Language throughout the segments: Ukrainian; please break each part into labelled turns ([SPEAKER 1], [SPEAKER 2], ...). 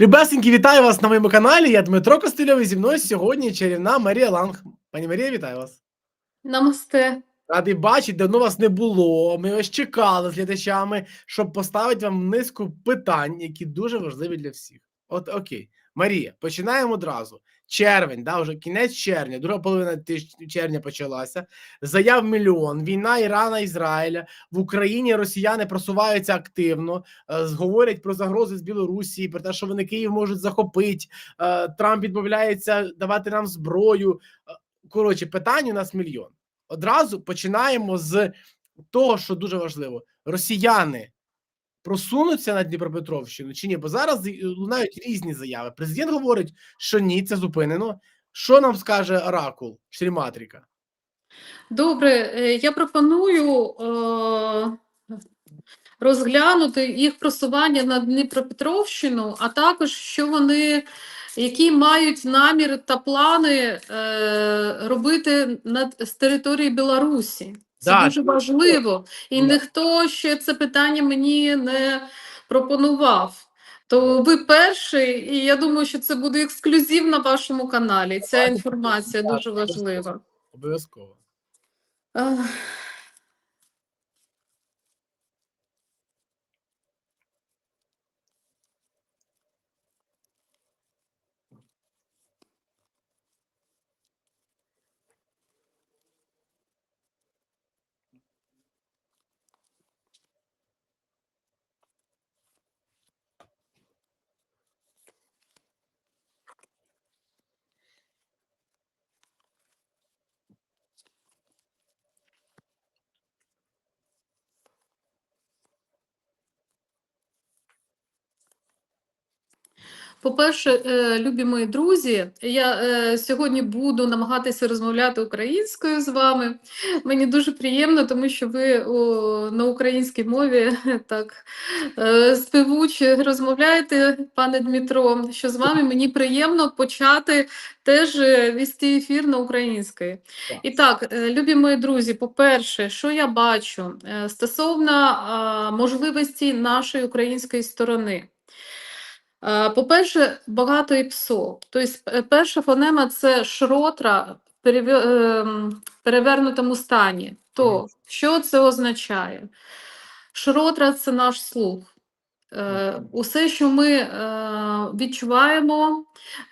[SPEAKER 1] Любесенькі, вітаю вас на моєму каналі. Я Дмитро Костильовий. Зі мною сьогодні чарівна Марія Ланг. Пані Марія, вітаю вас.
[SPEAKER 2] Намасте.
[SPEAKER 1] Радий бачити, давно вас не було. Ми ось чекали з глядачами, щоб поставити вам низку питань, які дуже важливі для всіх. От окей, Марія, починаємо одразу. Червень, да, вже кінець червня, друга половина тиж- червня почалася. Заяв мільйон. Війна Ірана Ізраїля в Україні. Росіяни просуваються активно, е, говорять про загрози з Білорусі, про те, що вони Київ можуть захопити. Е, Трамп відмовляється давати нам зброю. Е, Коротше, питань у нас мільйон. Одразу починаємо з того, що дуже важливо: росіяни просунуться на Дніпропетровщину чи ні? Бо зараз лунають різні заяви. Президент говорить, що ні, це зупинено. Що нам скаже Оракул Шріматріка?
[SPEAKER 2] Добре, е, я пропоную е, розглянути їх просування на Дніпропетровщину, а також що вони, які мають намір та плани е, робити над з території Білорусі. Це
[SPEAKER 1] Да,
[SPEAKER 2] дуже важливо. І
[SPEAKER 1] Да.
[SPEAKER 2] ніхто ще це питання мені не пропонував. То ви перший, і я думаю, що це буде ексклюзив на вашому каналі. Ця інформація дуже важлива.
[SPEAKER 1] Обов'язково.
[SPEAKER 2] По-перше, е, любі мої друзі, я е, сьогодні буду намагатися розмовляти українською з вами. Мені дуже приємно, тому що ви на українській мові так е, співуче розмовляєте, пане Дмитро. Що з вами мені приємно почати теж вести ефір на українській. І так, любі мої друзі, по-перше, що я бачу стосовно можливості нашої української сторони. Е, По-перше, багато ІПСО. Тобто, е, перша фонема це шротра в ем, перевернутому стані. То що це означає? Шротра це наш слух. Е, Усе, що ми е, відчуваємо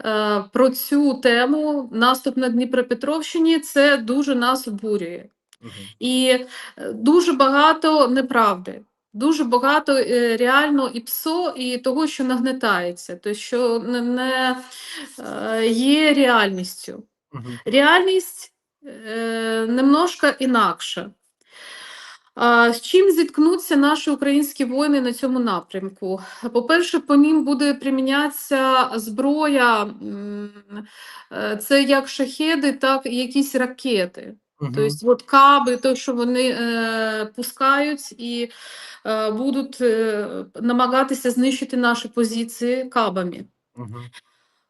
[SPEAKER 2] е, про цю тему, наступ на Дніпропетровщині, це дуже нас обурює. І е, дуже багато неправди, дуже багато е, реально і псо, і того, що нагнетається, то що не, е, є реальністю. Реальність е, немножко інакша. А, З чим зіткнуться наші українські воїни на цьому напрямку? По-перше, по ним буде примінятися зброя, е, це як шахеди, так і якісь ракети.
[SPEAKER 1] Мгм.
[SPEAKER 2] Тобто, от каби, то, що вони е, пускають і е, будуть е, намагатися знищити наші позиції кабами.
[SPEAKER 1] Мгм.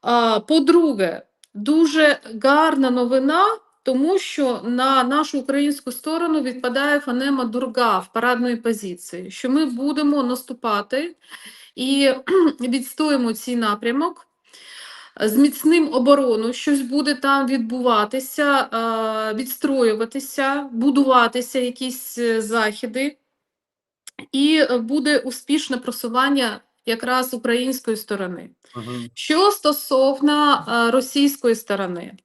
[SPEAKER 2] А, по-друге, дуже гарна новина, тому що на нашу українську сторону відпадає фонема дурга в парадної позиції, що ми будемо наступати і відстоїмо цей напрямок. З оборону, щось буде там відбуватися, відстроюватися, будуватися якісь е, заходи, і е, буде успішне просування якраз української сторони.
[SPEAKER 1] Мгм.
[SPEAKER 2] Що стосовно е, російської сторони,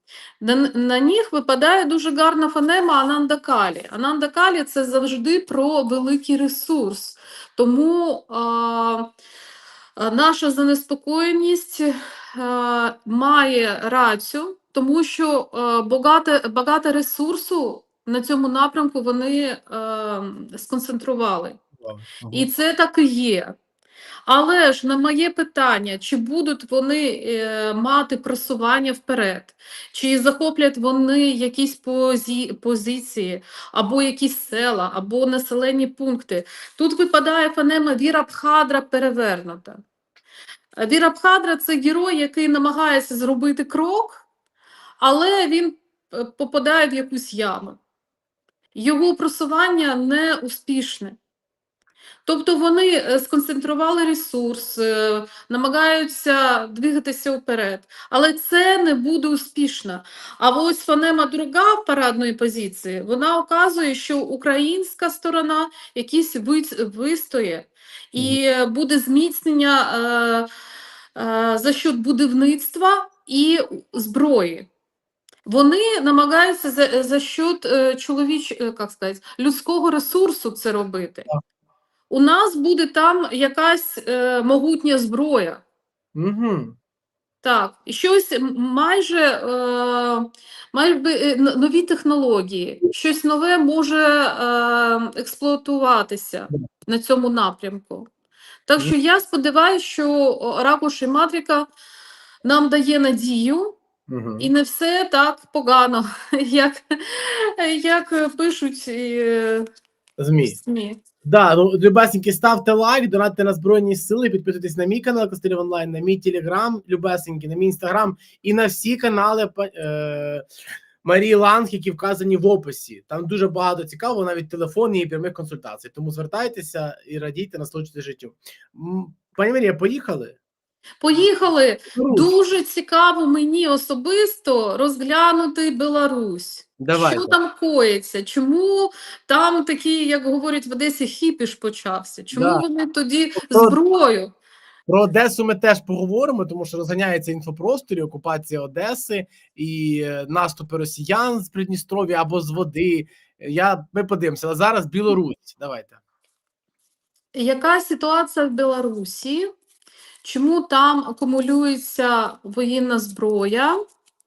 [SPEAKER 2] на, на них випадає дуже гарна фонема Анандакалі. Анандакалі це завжди про великий ресурс. Тому а, наша занеспокоєність е, має рацію, тому що е, багато, багато ресурсу на цьому напрямку вони е, сконцентрували. І це так і є. Але ж на моє питання, чи будуть вони е, мати просування вперед, чи захоплять вони якісь позі, позиції, або якісь села, або населені пункти. Тут випадає фонема Вірабхадра перевернута. Е, Вірабхадра це герой, який намагається зробити крок, але він е, попадає в якусь яму. Його просування не успішне. Тобто вони е, сконцентрували ресурс, е, намагаються двигатися вперед, але це не буде успішно. А ось фонема друга в парадної позиції, вона показує, що українська сторона якісь вистоє, і буде зміцнення е, е, за счет будівництва і зброї. Вони намагаються за, за счет е, чоловіч, як сказати, людського ресурсу це робити. У нас буде там якась е, могутня зброя.
[SPEAKER 1] Угу.
[SPEAKER 2] Так, і щось майже, е, майже е, нові технології, щось нове може е, експлуатуватися на цьому напрямку. Так що я сподіваюся, що Ракуш і Матрика нам дає надію,
[SPEAKER 1] Угу.
[SPEAKER 2] і не все так погано, як, як пишуть
[SPEAKER 1] Змі.
[SPEAKER 2] СМІ.
[SPEAKER 1] Да, ну любесеньки, ставте лайк, донатьте на Збройні Сили, підписуйтесь на мій канал Костелів Онлайн, на мій телеграм, любесеньки, на мій інстаграм і на всі канали е, Марії Ланг, які вказані в описі. Там дуже багато цікавого, навіть телефон і прямих консультацій. Тому звертайтеся і радійте, насолоджуйтесь життю. Пані Марія, поїхали?
[SPEAKER 2] Поїхали.
[SPEAKER 1] Русь,
[SPEAKER 2] Дуже цікаво мені особисто розглянути Білорусь.
[SPEAKER 1] Давайте.
[SPEAKER 2] Що там коїться? Чому там такі, як говорять в Одесі, хіпіш почався? Чому
[SPEAKER 1] Да.
[SPEAKER 2] вони тоді
[SPEAKER 1] Тобто-
[SPEAKER 2] зброю?
[SPEAKER 1] Про Одесу ми теж поговоримо, тому що розганяється інфопросторі, окупація Одеси і е, наступи росіян з Придністров'я або з води. Я ми подивимося. Але зараз Білорусь. Давайте.
[SPEAKER 2] Яка ситуація в Білорусі? Чому там акумулюється воєнна зброя,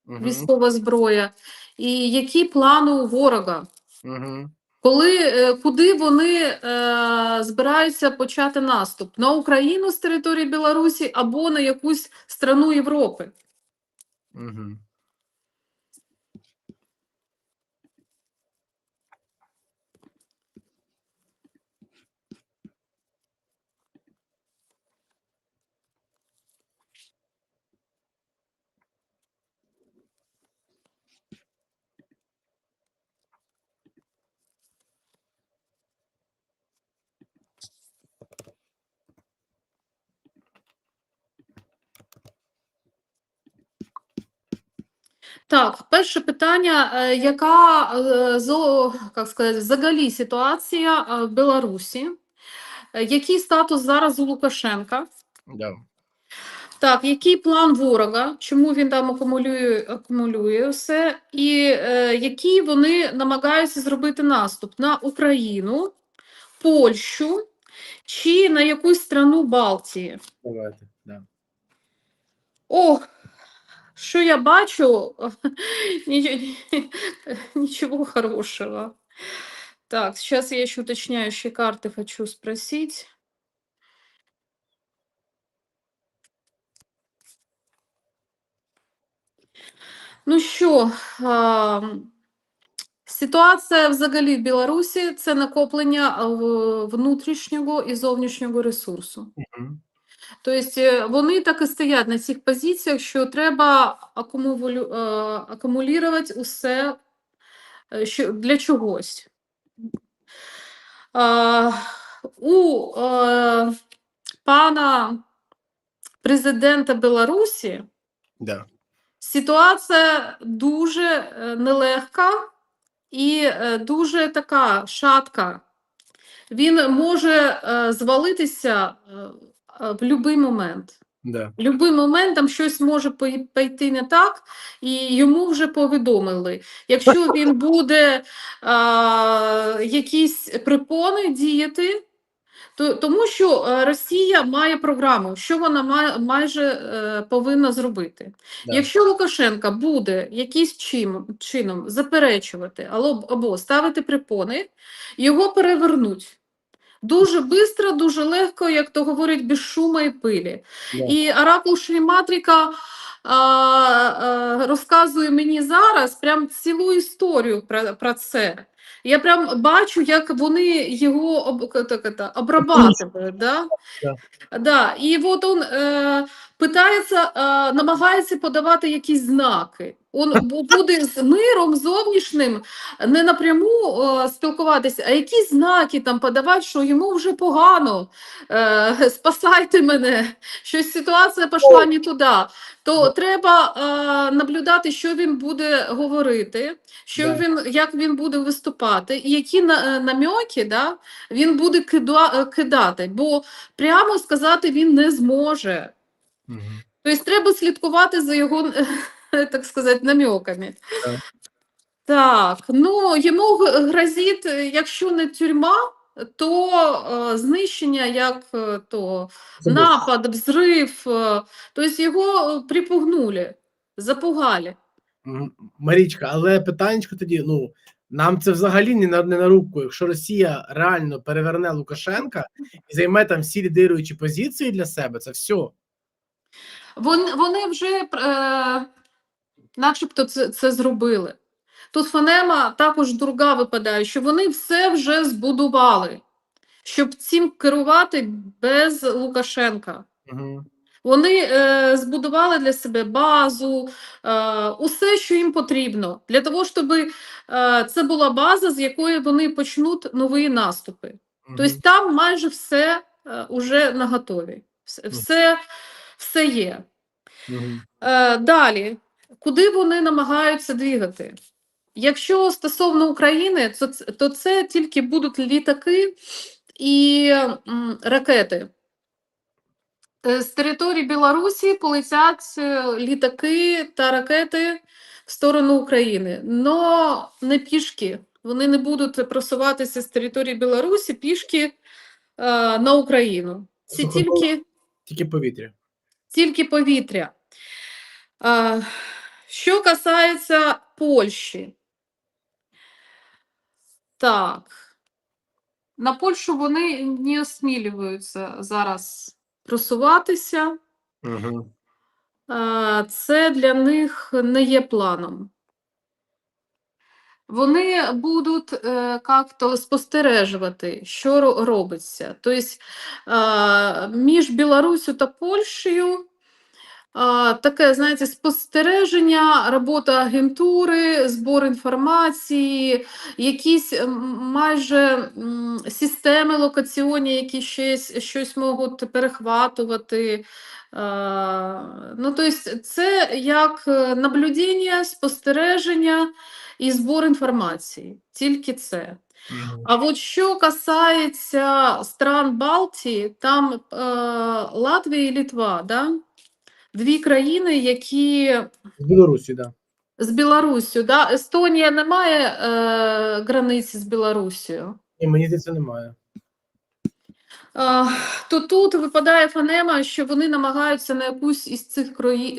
[SPEAKER 1] Угу.
[SPEAKER 2] військова зброя? І які плани у ворога?
[SPEAKER 1] Угу.
[SPEAKER 2] Коли, е, куди вони е, збираються почати наступ? На Україну з території Білорусі або на якусь страну Європи?
[SPEAKER 1] Угу.
[SPEAKER 2] Так, перше питання, е, яка е, як сказати, взагалі ситуація е, в Білорусі? Який статус зараз у Лукашенка?
[SPEAKER 1] Да.
[SPEAKER 2] Так, який план ворога? Чому він там акумулює, акумулює все? І е, які вони намагаються зробити наступ на Україну, Польщу чи на якусь страну Балтії?
[SPEAKER 1] Давайте. Да.
[SPEAKER 2] О, що я бачу? Ні- Ничего хорошего. Так, сейчас я еще уточняющие карты хочу спросить. Ну що, а, ситуація взагалі в Білорусі це накоплення внутрішнього і зовнішнього ресурсу.
[SPEAKER 1] Угу.
[SPEAKER 2] Тобто вони так і стоять на цих позиціях, що треба е, акумулювати усе е, що, для чогось. Е, у пана президента Білорусі
[SPEAKER 1] Да.
[SPEAKER 2] ситуація дуже нелегка і дуже така шатка. Він може звалитися в будь-який момент.
[SPEAKER 1] Да.
[SPEAKER 2] В будь-який момент там щось може пойти не так, і йому вже повідомили. Якщо він буде а, якісь припони діяти, то, тому що е, Росія має програму, що вона має, майже е, повинна зробити.
[SPEAKER 1] Да.
[SPEAKER 2] Якщо Лукашенка буде якийсь чим, чином заперечувати або, або ставити припони, його перевернуть. Дуже швидко, дуже легко, як то говорять, без шума і пилі.
[SPEAKER 1] Yeah.
[SPEAKER 2] І Оракул Шріматріка а, а, розказує мені зараз прям цілу історію про, про це. Я прям бачу, як вони його об, так, это, обрабатывают, да?
[SPEAKER 1] Да.
[SPEAKER 2] Да, и вот он, э, питається, е, намагається подавати якісь знаки. Он бу- буде з миром зовнішнім не напряму е, спілкуватися, а якісь знаки там подавати, що йому вже погано, е, спасайте мене, щось ситуація пішла не туди. То треба е, наблюдати, що він буде говорити, що
[SPEAKER 1] Да.
[SPEAKER 2] він, як він буде виступати, і які е, намьоки да, він буде е, кидати, бо прямо сказати він не зможе.
[SPEAKER 1] Мгм.
[SPEAKER 2] Тобто треба слідкувати за його, так сказати, намеками.
[SPEAKER 1] Так.
[SPEAKER 2] Так, ну йому грозить, е, якщо не тюрма, то е, знищення, як е, то напад, взрив. е, тобто його е, припугнули, запугали.
[SPEAKER 1] Марічка, але питаннячко тоді, ну, нам це взагалі не на, не на руку. Якщо Росія реально переверне Лукашенка і займе там всі лідируючі позиції для себе, це все.
[SPEAKER 2] Вони, вони вже е, начебто це, це зробили. Тут фонема також друга випадає, що вони все вже збудували, щоб цим керувати без Лукашенка.
[SPEAKER 1] Угу.
[SPEAKER 2] Вони е, збудували для себе базу, е, усе, що їм потрібно, для того, щоб е, це була база, з якої вони почнуть нові наступи. Тобто там майже все е, уже наготові. Все, все, все є. Е, далі, куди вони намагаються двигати? Якщо стосовно України, то, то це тільки будуть літаки і м, ракети. Е, З території Білорусі полетять е, літаки та ракети в сторону України, но не пішки. Вони не будуть просуватися з території Білорусі пішки е, на Україну. Це тільки
[SPEAKER 1] Тільки повітря.
[SPEAKER 2] тільки повітря. А, що касається Польщі, так. На Польщу вони не осмілюються зараз просуватися.
[SPEAKER 1] Угу.
[SPEAKER 2] Це для них не є планом. Вони будуть е, як-то спостережувати, що робиться. Тобто е, між Білоруссю та Польщею е, таке, знаєте, спостереження, робота агентури, збор інформації, якісь майже системи локаційні, які щось, щось можуть перехватувати. Ну, тобто це як е, наблюдення, спостереження і збор інформації. Тільки це. А от що касається стран Балтії, там е, Латвія і Літва, да? Дві країни, які
[SPEAKER 1] З Білорусі. Да.
[SPEAKER 2] з Білоруссю, да? Естонія не має е, границі з Білоруссю.
[SPEAKER 1] Ні, мені здається, немає.
[SPEAKER 2] Е, то тут випадає фонема, що вони намагаються на якусь із цих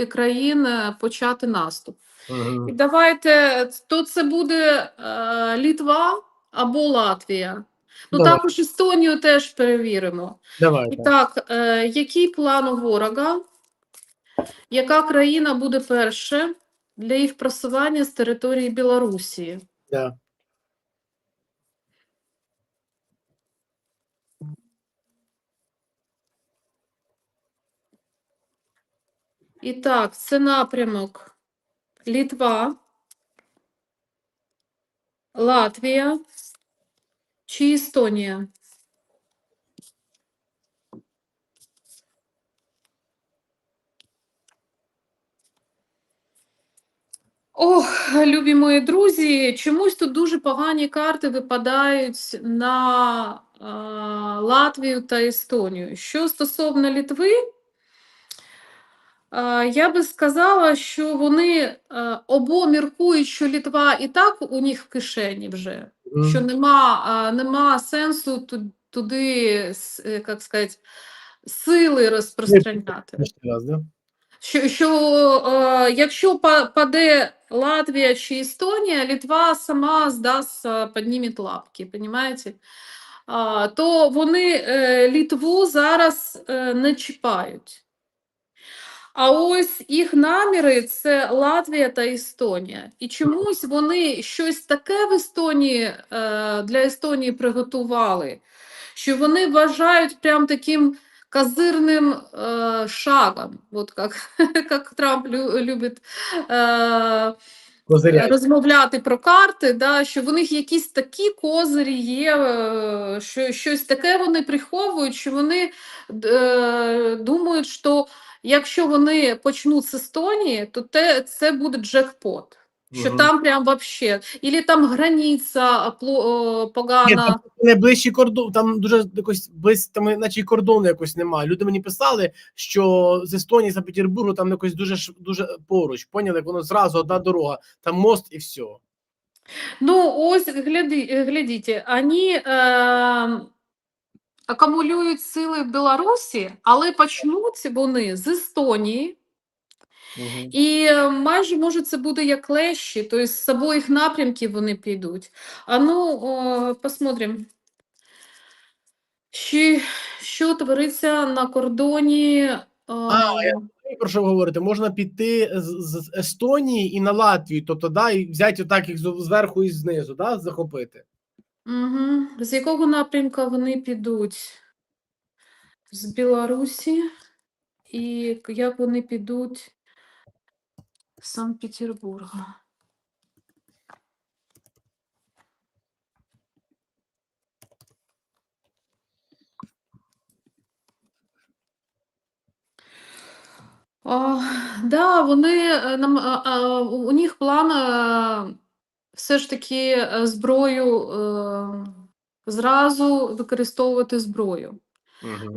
[SPEAKER 2] країн е, почати наступ.
[SPEAKER 1] Угу.
[SPEAKER 2] І давайте, то це буде е, Літва або Латвія. Ну,
[SPEAKER 1] Давай.
[SPEAKER 2] також Естонію теж перевіримо. І
[SPEAKER 1] Давайте.
[SPEAKER 2] так, е, який план у ворога? Яка країна буде перша для їх просування з території Білорусі?
[SPEAKER 1] Да.
[SPEAKER 2] І так, це напрямок Літва, Латвія чи Естонія? Ох, любі мої друзі, чомусь тут дуже погані карти випадають на е, Латвію та Естонію. Що стосовно Літви, е, я би сказала, що вони е, обо міркують, що Літва і так у них в кишені вже,
[SPEAKER 1] Мгм.
[SPEAKER 2] що нема, е, нема сенсу туди, е, як сказати, сили розпространяти.
[SPEAKER 1] Раз, да?
[SPEAKER 2] Що, що е, якщо паде Латвія чи Естонія, Літва сама здасть, е, підніме лапки, понимаєте? А, то вони е, Літву зараз е, не чіпають. А ось їх наміри це Латвія та Естонія. І чомусь вони щось таке в Естонії е, для Естонії приготували, що вони вважають прям таким козырным э, шагом, вот как, как Трамп лю- любить е,
[SPEAKER 1] Козиряй.
[SPEAKER 2] розмовляти про карти, да, що в них якісь такі козирі є, е, що щось таке вони приховують, що вони е, думають, що якщо вони почнуть з Естонії, то те, це буде джекпот. Що
[SPEAKER 1] Мгм.
[SPEAKER 2] там прям вообще, или там границя пло- о,
[SPEAKER 1] Ні,
[SPEAKER 2] погана.
[SPEAKER 1] там найближчий кордон, там дуже якось близь, там наче кордону якось немає. Люди мені писали, що з Естонії, з Петербургу там якось дуже дуже поруч. Поняли, воно зразу одна дорога, там мост і все.
[SPEAKER 2] Ну, ось гляди, е, глядіть, вони е, акумулюють сили в Білорусі, але почнуть вони з Естонії, і е, майже може це буде як лещі, тобто з обох напрямків вони підуть. А ну, о, посмотрим. Що, що твориться на кордоні? е,
[SPEAKER 1] А, я Про що ви говорите? Можна піти з, з Естонії і на Латвію, тобто да, і взяти отак їх зверху і знизу, да, захопити.
[SPEAKER 2] Угу. З якого напрямка вони підуть? З Білорусі. І як вони підуть Санкт-Петербурга? Да, вони е, нам а, а, у них план е, все ж таки е, зброю е, зразу використовувати зброю.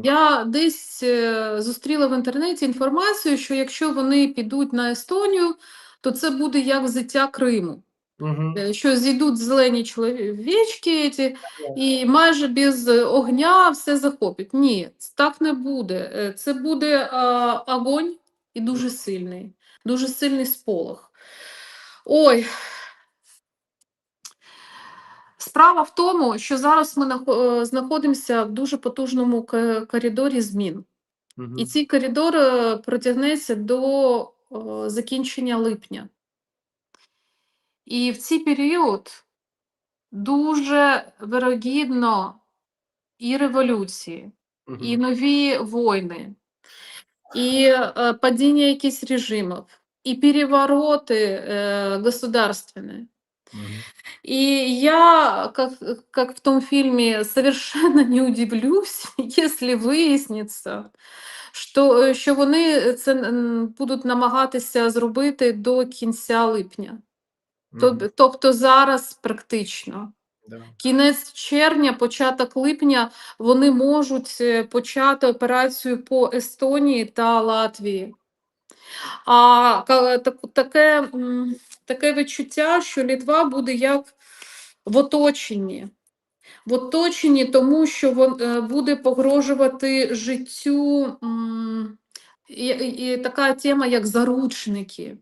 [SPEAKER 2] Я десь е, зустріла в інтернеті інформацію, що якщо вони підуть на Естонію, то це буде як взяття Криму.
[SPEAKER 1] Угу.
[SPEAKER 2] Що зійдуть зелені чоловічки ці, і майже без огня все захопять. Ні, так не буде. Е, Це буде а, огонь і дуже сильний, дуже сильний сполох. Ой. Справа в тому, що зараз ми е, знаходимося в дуже потужному коридорі змін. І цей коридор е, протягнеться до е, закінчення липня. І в цей період дуже вирогідно і революції, і нові війни, і падіння якихось режимів, і перевороти е, государственні. И я, как, как в том фильме, совершенно не удивлюсь, если виясниться, що, що вони це будуть намагатися зробити до кінця липня. Тобто зараз практично. Кінець червня, початок липня вони можуть е, почати операцію по Естонії та Латвії. А так- таке, таке відчуття, що Літва буде як в оточенні. В оточенні, тому що е, буде погрожувати життю і, і, і така тема, як заручники.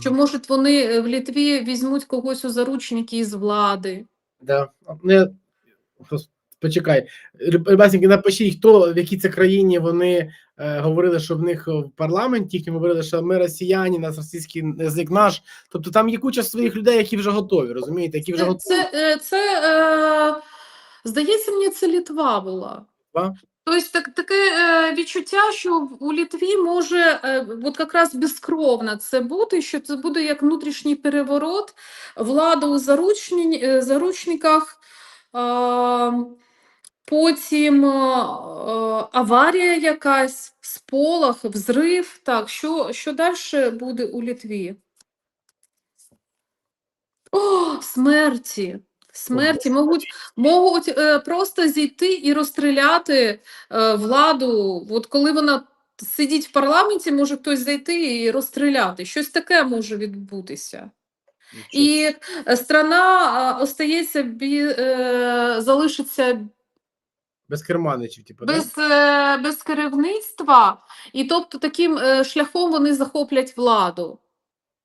[SPEAKER 2] Що, може, вони е, в Літві візьмуть когось у заручники із влади.
[SPEAKER 1] Да. Ну, я... Почекай, Рибасеньки, напишіть, хто в якій це країні вони е, говорили, що в них в парламенті їхньому говорили, що ми росіяни, нас російський язик наш. Тобто там є куча своїх людей, які вже готові, розумієте, які вже готові.
[SPEAKER 2] це, е, це е, здається, мені це Літва була.
[SPEAKER 1] Литва?
[SPEAKER 2] Тобто так, таке е, відчуття, що у Літві може е, от якраз безкровно це бути, що це буде як внутрішній переворот, влада у заручні, е, заручниках, е, потім е, е, аварія якась, сполох, взрив. Так, що, що далі буде у Літві? О, смерті. Смерті можуть, можуть е, просто зійти і розстріляти е, владу. От коли вона сидить в парламенті, може хтось зайти і розстріляти. Щось таке може відбутися. І страна остається залишиться
[SPEAKER 1] Без керманичів, типу, да?
[SPEAKER 2] без, е, без керівництва, і тобто таким е, шляхом вони захоплять владу.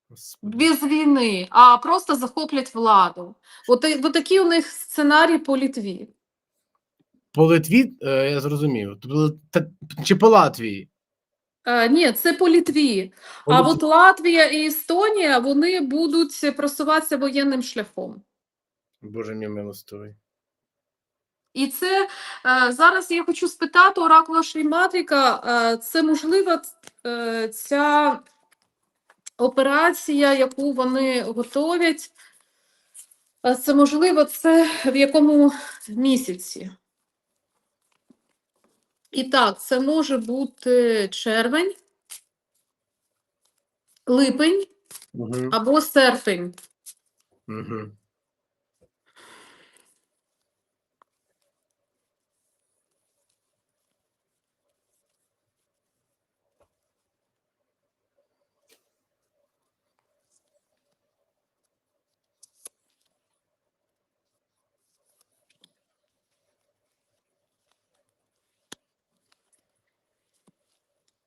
[SPEAKER 1] Господи.
[SPEAKER 2] Без війни, а просто захоплять владу. От, от такий у них сценарій по Літві.
[SPEAKER 1] По Литві, е, я зрозумів. Тобто, чи по Латвії?
[SPEAKER 2] Е, ні, це по Літві.
[SPEAKER 1] По
[SPEAKER 2] А
[SPEAKER 1] Литві.
[SPEAKER 2] от Латвія і Естонія вони будуть просуватися воєнним шляхом.
[SPEAKER 1] Боже мій милостивий.
[SPEAKER 2] І це е, зараз я хочу спитати Оракула Шріматріка, е, це можливо е, ця операція, яку вони готовять, це можливо це в якому місяці? І так, це може бути червень, липень
[SPEAKER 1] Угу.
[SPEAKER 2] або серпень.
[SPEAKER 1] Угу.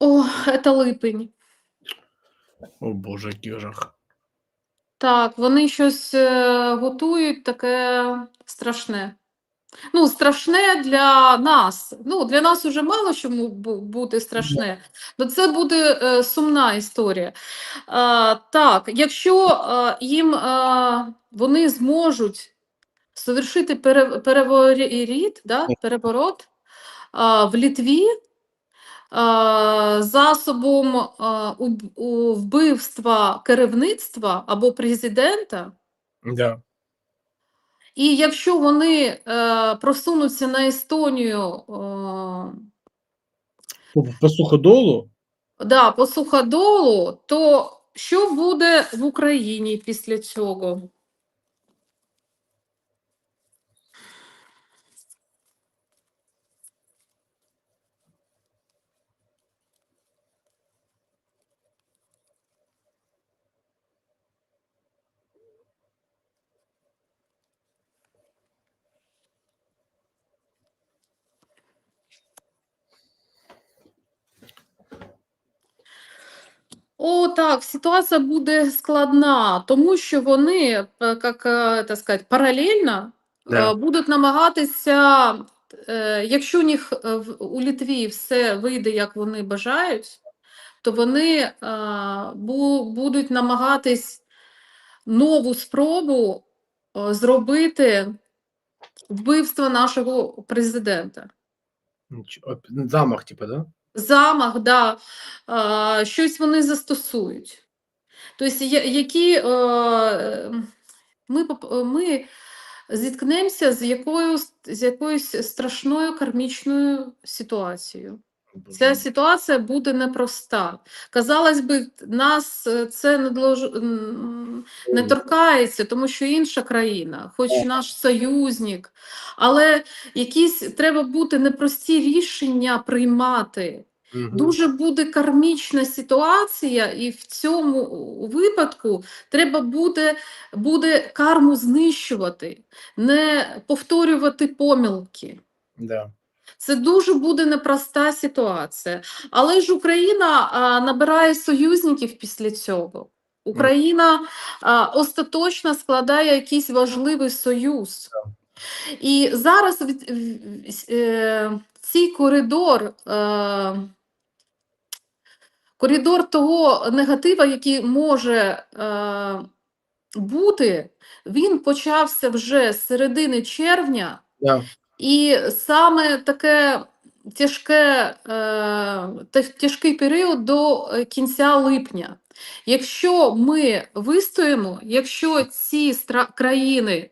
[SPEAKER 2] О, це липень.
[SPEAKER 1] О Боже, який жах.
[SPEAKER 2] Так, вони щось е, готують таке страшне. Ну, страшне для нас. Ну, для нас уже мало що му- бу- бути страшне. Ну, це буде е, сумна історія. А, так, якщо е, їм е, вони зможуть совершити пере, переворіт, да, переворот а, в Літві засобом у вбивства керівництва або президента,
[SPEAKER 1] Да.
[SPEAKER 2] і якщо вони е, просунуться на Естонію е,
[SPEAKER 1] по суходолу?
[SPEAKER 2] да, по суходолу, то що буде в Україні після цього? О, так, ситуація буде складна, тому що вони, як е, так сказати, паралельно
[SPEAKER 1] Да.
[SPEAKER 2] е, будуть намагатися, якщо у них у Літві все вийде, як вони бажають, то вони будуть намагатись нову спробу зробити вбивство нашого президента.
[SPEAKER 1] Замах, типу, да?
[SPEAKER 2] Замах, да, щось вони застосують. Тобто, які е, ми, ми зіткнемося з якоюсь, з якоюсь страшною кармічною ситуацією. Ця ситуація буде непроста. Казалось би, нас е, це не, долож... не торкається, тому що інша країна, хоч наш союзник, але якісь треба бути непрості рішення приймати. Дуже буде кармічна ситуація, і в цьому випадку треба буде, буде карму знищувати, не повторювати помилки.
[SPEAKER 1] Да.
[SPEAKER 2] Це дуже буде непроста ситуація. Але ж Україна а, набирає союзників після цього. Україна а, остаточно складає якийсь важливий союз. І зараз е, цей коридор, е, коридор того негатива, який може е, бути, він почався вже з середини червня.
[SPEAKER 1] Да.
[SPEAKER 2] І саме таке тяжке, е, тяжкий період до е, кінця липня. Якщо ми вистоїмо, якщо ці країни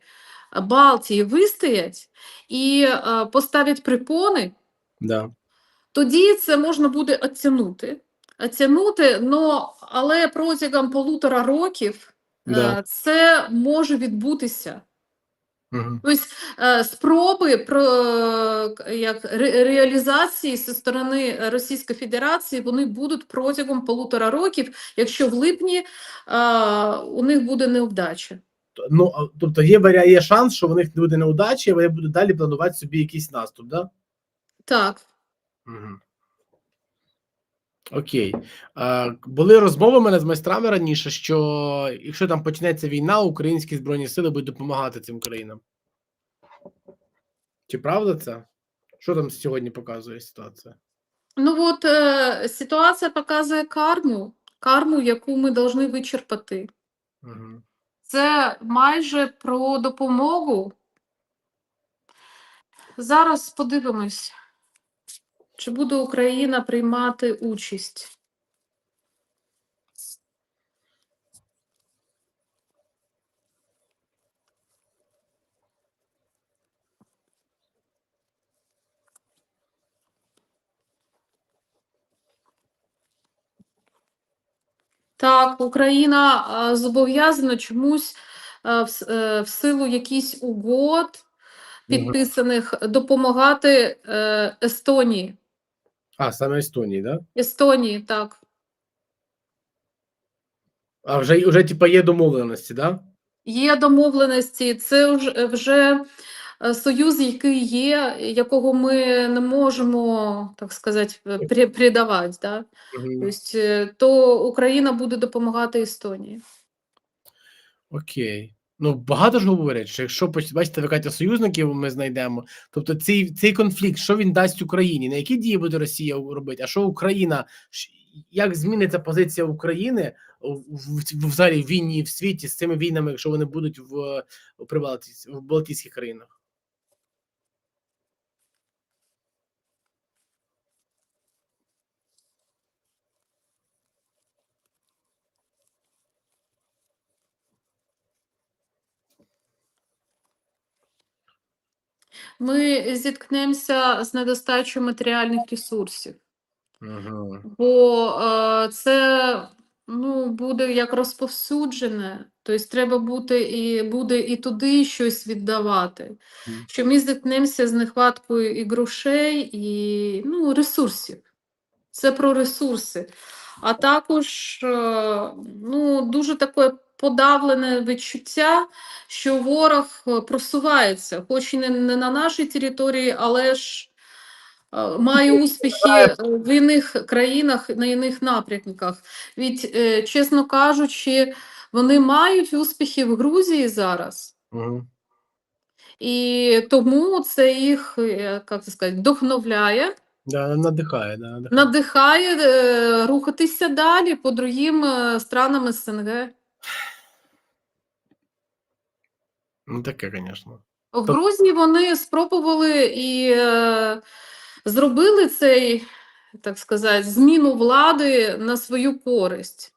[SPEAKER 2] Балтії вистоять і е, поставлять припони,
[SPEAKER 1] Да.
[SPEAKER 2] тоді це можна буде оцінути. Оцінути, но, але протягом полутора років е, це може відбутися.
[SPEAKER 1] Мгм.
[SPEAKER 2] Тобто е, спроби про е, як ре- реалізації зі сторони Російської Федерації вони будуть протягом полутора років, якщо в липні е, у них буде невдача.
[SPEAKER 1] Ну, тобто є, є шанс, що в них буде неудачі, і вони будуть далі планувати собі якийсь наступ, да?
[SPEAKER 2] Так.
[SPEAKER 1] Угу. Окей. Е, були розмови мене з майстрами раніше, що якщо там почнеться війна, українські збройні сили будуть допомагати цим країнам. Чи правда це? Що там сьогодні показує ситуація?
[SPEAKER 2] Ну от е, ситуація показує карму, карму, яку ми повинні вичерпати.
[SPEAKER 1] Угу.
[SPEAKER 2] Це майже про допомогу зараз подивимось, чи буде Україна приймати участь. Так, Україна зобов'язана чомусь в, е, в силу якісь угод підписаних допомагати е, Естонії.
[SPEAKER 1] А, саме Естонії, да?
[SPEAKER 2] Естонії, так.
[SPEAKER 1] А вже, вже типа є домовленості, да?
[SPEAKER 2] Є домовленості, це вже, вже е, союз, який є, якого ми не можемо, так сказати, е, при- предавати. Да?
[SPEAKER 1] Мгм.
[SPEAKER 2] Тобто, е, то Україна буде допомагати Естонії.
[SPEAKER 1] Окей. Ну, багато ж говорять, що якщо бачите, ви кажете, союзників ми знайдемо. Тобто цей, цей конфлікт, що він дасть Україні? На які дії буде Росія робити? А що Україна? Як зміниться позиція України в, взагалі в війні в світі з цими війнами, якщо вони будуть в, в Балтійських країнах?
[SPEAKER 2] Ми зіткнемося з недостачею матеріальних ресурсів.
[SPEAKER 1] Угу.
[SPEAKER 2] Бо е, це ну, буде як розповсюджене, тобто треба бути і буде і туди щось віддавати.
[SPEAKER 1] Мгм.
[SPEAKER 2] Що ми зіткнемося з нехваткою і грошей, і ну, ресурсів. Це про ресурси. А також е, ну, дуже таке подавлене відчуття, що ворог е, просувається, хоч і не, не на нашій території, але ж е, має успіхи е, в інших країнах, на інших напрямках. Від, чесно кажучи, вони мають успіхи в Грузії зараз.
[SPEAKER 1] Угу.
[SPEAKER 2] І тому це їх, як це сказати, вдохновляє,
[SPEAKER 1] Да, надихає, да, надихає.
[SPEAKER 2] надихає е, рухатися далі по другим странам СНГ.
[SPEAKER 1] Ну таке, звісно.
[SPEAKER 2] В Грузії вони спробували і е, зробили цей, так сказати, зміну влади на свою користь.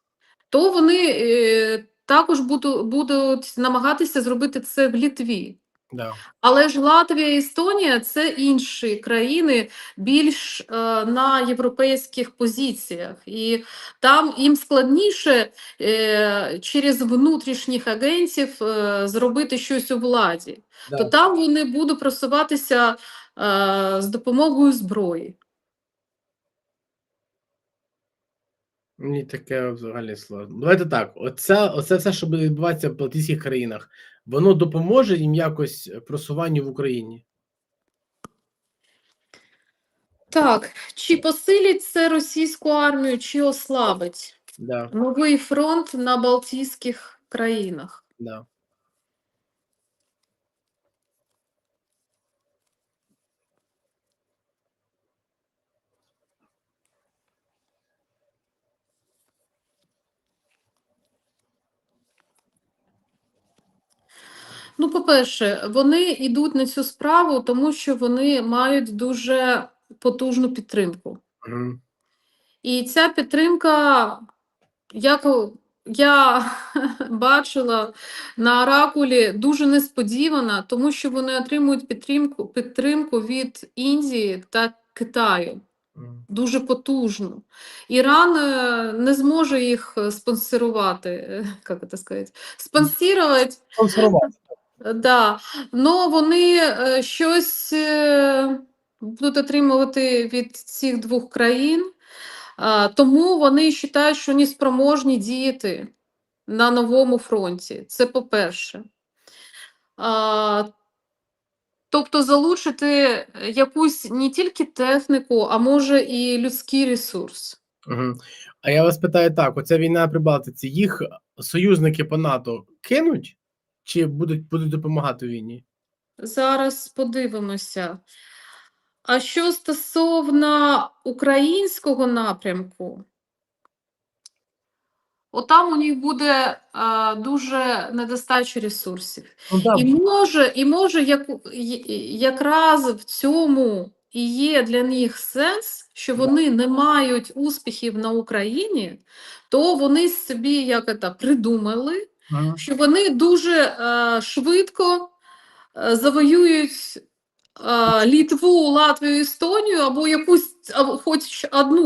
[SPEAKER 2] То вони е, також будуть, будуть намагатися зробити це в Літві.
[SPEAKER 1] Да.
[SPEAKER 2] Але ж Латвія і Естонія це інші країни більш е, на європейських позиціях, і там їм складніше е, через внутрішніх агентів е, зробити щось у владі.
[SPEAKER 1] Да.
[SPEAKER 2] То там вони будуть просуватися е, з допомогою зброї.
[SPEAKER 1] Мені таке взагалі сложно. Давайте так: оце, оце все, що буде відбуватися в Балтійських країнах, воно допоможе їм якось просуванню в Україні.
[SPEAKER 2] Так, чи посилить це російську армію, чи ослабить
[SPEAKER 1] Да,
[SPEAKER 2] новий фронт на Балтійських країнах?
[SPEAKER 1] да.
[SPEAKER 2] Ну, по-перше, вони йдуть на цю справу, тому що вони мають дуже потужну підтримку.
[SPEAKER 1] Угу.
[SPEAKER 2] І ця підтримка, як я бачила на оракулі, дуже несподівана, тому що вони отримують підтримку, підтримку від Індії та Китаю. Дуже потужну. Іран е, не зможе їх спонсорувати, е, як це сказати, спонсорувати
[SPEAKER 1] Консервувати.
[SPEAKER 2] Да, но вони е, щось е, будуть отримувати від цих двох країн, тому вони вважають, що не спроможні діяти на новому фронті. Це по-перше. Тобто залучити якусь не тільки техніку, а може і людський ресурс.
[SPEAKER 1] Угу. А я вас питаю так: оця війна при Балтиці, їх союзники по НАТО кинуть чи будуть, будуть допомагати війні?
[SPEAKER 2] Зараз подивимося. А що стосовно українського напрямку, отам у них буде е, дуже недостача ресурсів.
[SPEAKER 1] Ну,
[SPEAKER 2] І може, і може як, якраз в цьому і є для них сенс, що вони не мають успіхів на Україні, то вони собі як це, придумали. Що вони дуже е, швидко е, завоюють е, Літву, Латвію, Естонію або якусь або хоч одну